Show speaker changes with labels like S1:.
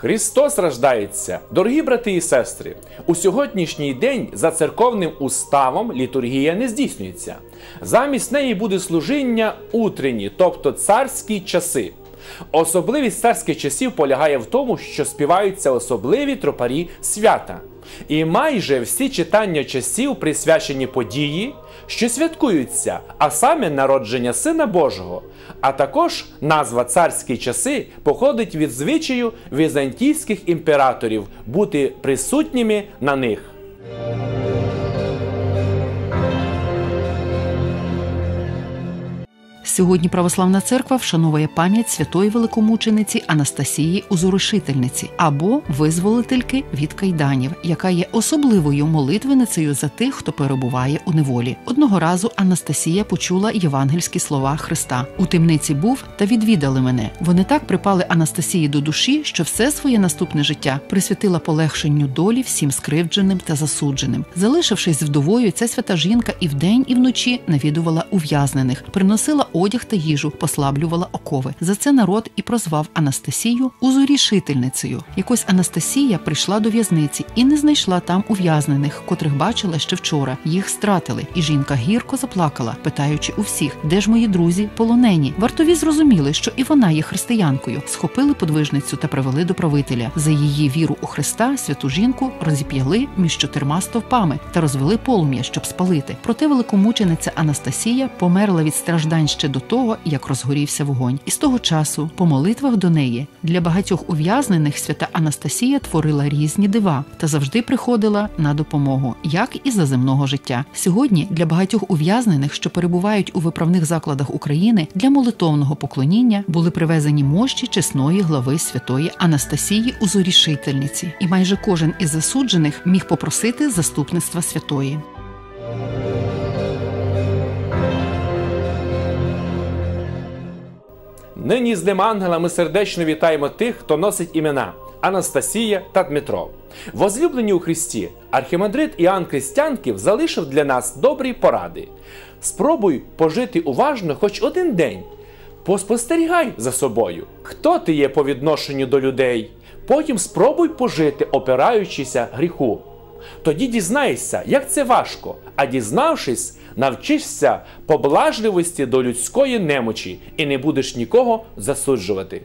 S1: Христос рождається, дорогі брати і сестри. У сьогоднішній день за церковним уставом літургія не здійснюється. Замість неї буде служіння утренні, тобто царські часи. Особливість царських часів полягає в тому, що співаються особливі тропарі свята. І майже всі читання часів присвячені події, що святкуються, а саме народження Сина Божого. А також назва царські часи походить від звичаю візантійських імператорів бути присутніми на них.
S2: Сьогодні православна церква вшановує пам'ять святої великомучениці Анастасії Узуришительниці або визволительки від кайданів, яка є особливою молитвеницею за тих, хто перебуває у неволі. Одного разу Анастасія почула євангельські слова Христа: у темниці був та відвідали мене. Вони так припали Анастасії до душі, що все своє наступне життя присвятила полегшенню долі всім скривдженим та засудженим. Залишившись вдовою, ця свята жінка і вдень, і вночі навідувала ув'язнених, приносила одяг та їжу, послаблювала окови. За це народ і прозвав Анастасію узурішительницею. Якось Анастасія прийшла до в'язниці і не знайшла там ув'язнених, котрих бачила ще вчора. Їх стратили, і жінка гірко заплакала, питаючи у всіх, де ж мої друзі полонені. Вартові зрозуміли, що і вона є християнкою. Схопили подвижницю та привели до правителя. За її віру у Христа святу жінку розіп'яли між чотирма стовпами та розвели полум'я, щоб спалити. Проте великомучениця Анастасія померла від страждань ще до того, як розгорівся вогонь. І з того часу, по молитвах до неї, для багатьох ув'язнених свята Анастасія творила різні дива та завжди приходила на допомогу, як і за земного життя. Сьогодні для багатьох ув'язнених, що перебувають у виправних закладах України, для молитовного поклоніння були привезені мощі чесної глави святої Анастасії Узорішительниці, і майже кожен із засуджених міг попросити заступництва святої.
S1: Нині з Днем Ангела ми сердечно вітаємо тих, хто носить імена Анастасія та Дмитро. Возлюблені у Христі, архімандрит Іоанн Крістянків залишив для нас добрі поради. Спробуй пожити уважно хоч один день. Поспостерігай за собою, хто ти є по відношенню до людей. Потім спробуй пожити, опираючися гріху. Тоді дізнаєшся, як це важко, а дізнавшись, навчишся поблажливості до людської немочі і не будеш нікого засуджувати.